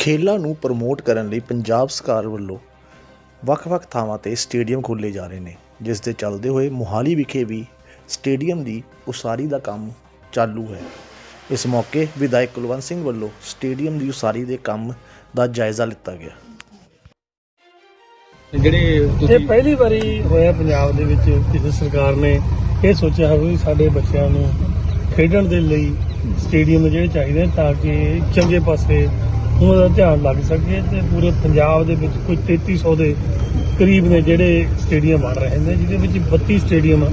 ਖੇਡਾਂ ਨੂੰ ਪ੍ਰਮੋਟ ਕਰਨ ਲਈ ਪੰਜਾਬ ਸਰਕਾਰ ਵੱਲੋਂ ਵੱਖ-ਵੱਖ ਥਾਵਾਂ ਤੇ ਸਟੇਡੀਅਮ ਖੋਲ੍ਹੇ ਜਾ ਰਹੇ ਨੇ ਜਿਸ ਦੇ ਚੱਲਦੇ ਹੋਏ ਮੋਹਾਲੀ ਵਿਖੇ ਵੀ ਸਟੇਡੀਅਮ ਦੀ ਉਸਾਰੀ ਦਾ ਕੰਮ ਚਾਲੂ ਹੈ। ਇਸ ਮੌਕੇ ਵਿਧਾਇਕ ਕੁਲਵੰਤ ਸਿੰਘ ਵੱਲੋਂ ਸਟੇਡੀਅਮ ਦੀ ਉਸਾਰੀ ਦੇ ਕੰਮ ਦਾ ਜਾਇਜ਼ਾ ਲਿੱਤਾ ਗਿਆ। ਜਿਹੜੇ ਇਹ ਤੁਸੀਂ ਪਹਿਲੀ ਵਾਰੀ ਹੋਇਆ ਪੰਜਾਬ ਦੇ ਵਿੱਚ ਕਿਸੇ ਸਰਕਾਰ ਨੇ ਇਹ ਸੋਚਿਆ ਹੋਵੇ ਵੀ ਸਾਡੇ ਬੱਚਿਆਂ ਨੂੰ ਖੇਡਣ ਦੇ ਲਈ ਸਟੇਡੀਅਮ ਜਿਹੜੇ ਚਾਹੀਦੇ ਨੇ ਤਾਂ ਕਿ ਚੰਗੇ ਪਾਸੇ ਉਹਨਾਂ ਦਾ ਧਿਆਨ ਲੱਗ ਸਕੇ ਤੇ ਪੂਰੇ ਪੰਜਾਬ ਦੇ ਵਿੱਚ ਕੋਈ 3300 ਦੇ ਕਰੀਬ ਨੇ ਜਿਹੜੇ ਸਟੇਡੀਅਮ ਬਣ ਰਹੇ ਨੇ, ਜਿਹਦੇ ਵਿੱਚ 32 ਸਟੇਡੀਅਮ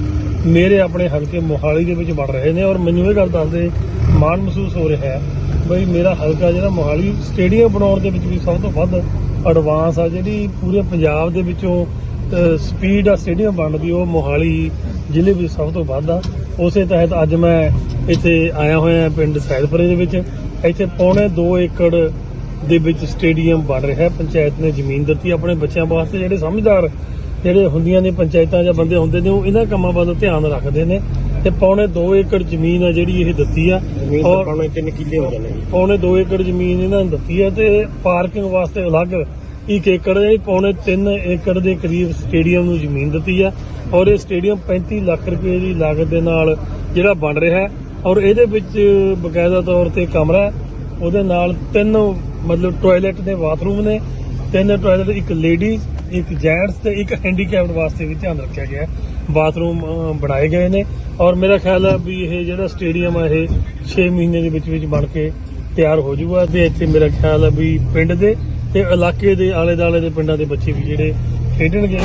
ਮੇਰੇ ਆਪਣੇ ਹਲਕੇ ਮੋਹਾਲੀ ਦੇ ਵਿੱਚ ਬਣ ਰਹੇ ਨੇ ਔਰ ਮੈਨੂੰ ਇਹ ਗੱਲ ਦੱਸਦੇ ਮਾਣ ਮਹਿਸੂਸ ਹੋ ਰਿਹਾ ਹੈ ਬਈ ਮੇਰਾ ਹਲਕਾ ਜਿਹੜਾ ਮੋਹਾਲੀ ਸਟੇਡੀਅਮ ਬਣਾਉਣ ਦੇ ਵਿੱਚ ਵੀ ਸਭ ਤੋਂ ਵੱਧ ਐਡਵਾਂਸ ਆ, ਜਿਹੜੀ ਪੂਰੇ ਪੰਜਾਬ ਦੇ ਵਿੱਚੋਂ ਸਪੀਡ ਆ ਸਟੇਡੀਅਮ ਬਣਦੀ, ਉਹ ਮੋਹਾਲੀ ਜ਼ਿਲ੍ਹੇ ਵਿੱਚ ਸਭ ਤੋਂ ਵੱਧ ਆ। ਉਸੇ ਤਹਿਤ ਅੱਜ ਮੈਂ ਇੱਥੇ ਆਇਆ ਹੋਇਆ ਪਿੰਡ ਸੈਦਪੁਰੇ ਦੇ ਵਿੱਚ। ਇੱਥੇ ਪੌਣੇ 2 ਏਕੜ ਦੇ ਵਿੱਚ ਸਟੇਡੀਅਮ ਬਣ ਰਿਹਾ ਹੈ। ਪੰਚਾਇਤ ਨੇ ਜ਼ਮੀਨ ਦਿੱਤੀ ਆਪਣੇ ਬੱਚਿਆਂ ਵਾਸਤੇ ਜਿਹੜੇ ਸਮਝਦਾਰ ਜਿਹੜੇ ਹੁੰਦੀਆਂ ਨੇ ਪੰਚਾਇਤਾਂ ਜਾਂ ਬੰਦੇ ਹੁੰਦੇ ਨੇ ਉਹ ਇਹਨਾਂ ਕੰਮਾਂ ਵੱਲ ਧਿਆਨ ਰੱਖਦੇ ਨੇ। ਤੇ ਪੌਣੇ 2 ਏਕੜ ਜ਼ਮੀਨ ਆ ਜਿਹੜੀ ਇਹ ਦਿੱਤੀ ਆ। ਔਰ ਪੌਣੇ 3 ਕਿੱਲੇ ਹੋ ਜਾਂਦੇ ਪੌਣੇ 2 ਏਕੜ ਜ਼ਮੀਨ ਇਹਨਾਂ ਨੇ ਦਿੱਤੀ ਹੈ ਤੇ ਪਾਰਕਿੰਗ ਵਾਸਤੇ ਅਲੱਗ 1 ਏਕੜ ਦੇ ਪੌਣੇ 3 ਏਕੜ ਦੇ ਕਰੀਬ ਸਟੇਡੀਅਮ ਨੂੰ ਜ਼ਮੀਨ ਦਿੱਤੀ ਹੈ ਔਰ ਇਹ ਸਟੇਡੀਅਮ 35 ਲੱਖ ਰੁਪਏ ਦੀ ਲਾਗਤ ਦੇ ਨਾਲ ਜਿਹੜਾ ਬਣ ਰਿਹਾ ਹੈ। ਔਰ ਇਹਦੇ ਵਿੱਚ ਬਕਾਇਦਾ ਤੌਰ ਤੇ ਕਮਰਾ ਉਹਦੇ ਨਾਲ ਤਿੰਨ ਮਤਲਬ ਟਾਇਲਟ ਨੇ ਬਾਥਰੂਮ ਨੇ, ਤਿੰਨ ਟਾਇਲਟ ਇੱਕ ਲੇਡੀਜ਼ ਇੱਕ ਜੈਂਟਸ ਤੇ ਇੱਕ ਹੈਂਡੀਕੈਪਡ ਵਾਸਤੇ ਵੀ ਧਿਆਨ ਰੱਖਿਆ ਗਿਆ ਬਾਥਰੂਮ ਬਣਾਏ ਗਏ ਨੇ ਔਰ ਮੇਰਾ ਖਿਆਲ ਹੈ ਵੀ ਇਹ ਜਿਹੜਾ ਸਟੇਡੀਅਮ ਹੈ ਇਹ 6 ਮਹੀਨੇ ਦੇ ਵਿੱਚ ਵਿੱਚ ਬਣ ਕੇ ਤਿਆਰ ਹੋ ਜਾਊਗਾ ਤੇ ਇੱਥੇ ਮੇਰਾ ਖਿਆਲ ਹੈ ਵੀ ਪਿੰਡ ਦੇ ਤੇ ਇਲਾਕੇ ਦੇ ਆਲੇ ਦਾਲੇ ਦੇ ਪਿੰਡਾਂ ਦੇ ਬੱਚੇ ਵੀ ਜਿਹੜੇ ਖੇਡਣਗੇ।